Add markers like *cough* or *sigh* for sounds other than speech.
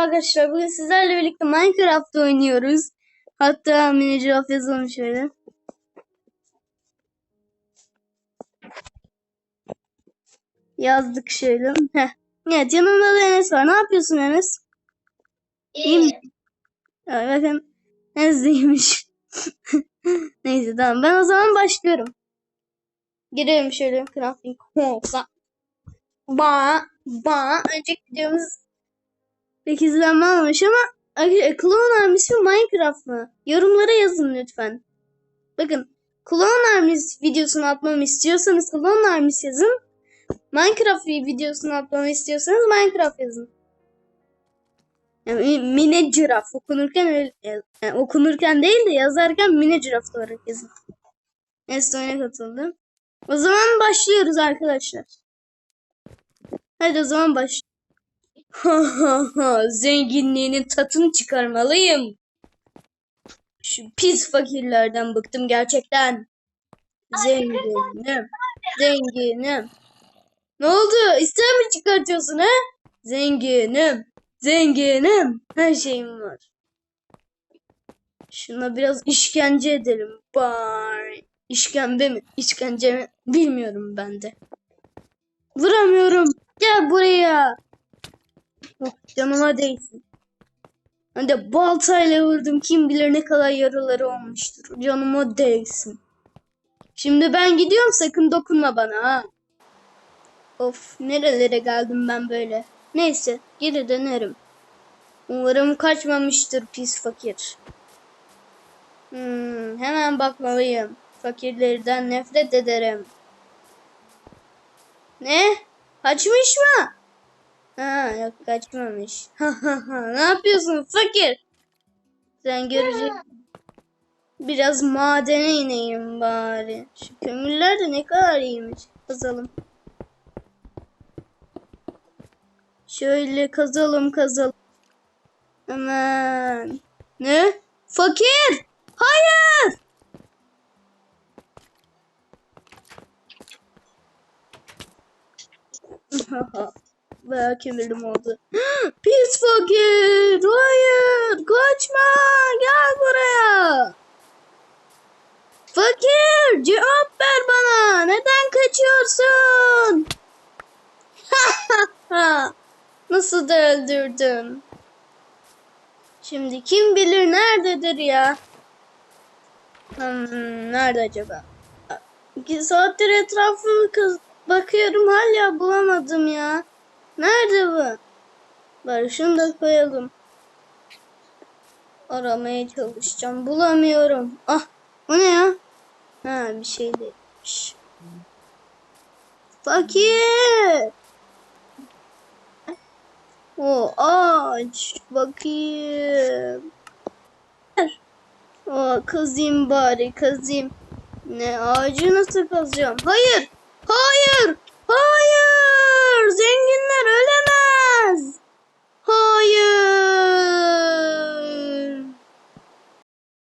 Arkadaşlar bugün sizlerle birlikte Minecraft oynuyoruz. Hatta mini cevap yazalım şöyle. Yazdık şöyle. Heh. Evet yanımda da Enes var. Ne yapıyorsun Enes? İyi mi? Ya, bakın Enes değilmiş. *laughs* Neyse tamam ben o zaman başlıyorum. Girelim şöyle crafting. Ba ba. Önceki videomuz pek izlenme almış ama arkadaşlar Clone Armies mi Minecraft mı? Yorumlara yazın lütfen. Bakın Clone Armies videosunu atmamı istiyorsanız Clone Armies yazın. Minecraft videosunu atmamı istiyorsanız Minecraft yazın. Yani mini giraf okunurken öyle, yani okunurken değil de yazarken mini giraf olarak yazın. Oyuna katıldım. O zaman başlıyoruz arkadaşlar. Hadi o zaman baş. *laughs* Zenginliğinin tatını çıkarmalıyım. Şu pis fakirlerden bıktım gerçekten. Zenginim. Zenginim. Ne oldu? İster mi çıkartıyorsun ha? Zenginim. Zenginim. Her şeyim var. Şuna biraz işkence edelim. Bari. İşkembe mi? İşkence mi? Bilmiyorum ben de. Vuramıyorum. Gel buraya. Canıma değsin. Ben de baltayla vurdum. Kim bilir ne kadar yaraları olmuştur. Canıma değsin. Şimdi ben gidiyorum sakın dokunma bana ha. Of nerelere geldim ben böyle. Neyse geri dönerim. Umarım kaçmamıştır pis fakir. Hmm, hemen bakmalıyım. Fakirlerden nefret ederim. Ne? Kaçmış mı? Ha yok kaçmamış. ne yapıyorsun fakir? Sen göreceksin. Biraz madene ineyim bari. Şu kömürler de ne kadar iyiymiş. Kazalım. Şöyle kazalım kazalım. Hemen. Ne? Fakir! Hayır! Bayağı kömürlüm oldu. *gasps* Pis fakir! Hayır! Kaçma! Gel buraya! Fakir! Cevap ver bana! Neden kaçıyorsun? *laughs* Nasıl da öldürdüm? Şimdi kim bilir nerededir ya? Hmm, nerede acaba? İki saattir etrafımı bakıyorum hala bulamadım ya. Nerede bu? Bari şunu da koyalım. Aramaya çalışacağım. Bulamıyorum. Ah o ne ya? Ha bir şey değilmiş. Fakir. O ağaç. Bakayım. O kazayım bari kazayım. Ne ağacı nasıl kazacağım? Hayır. Hayır zenginler öyle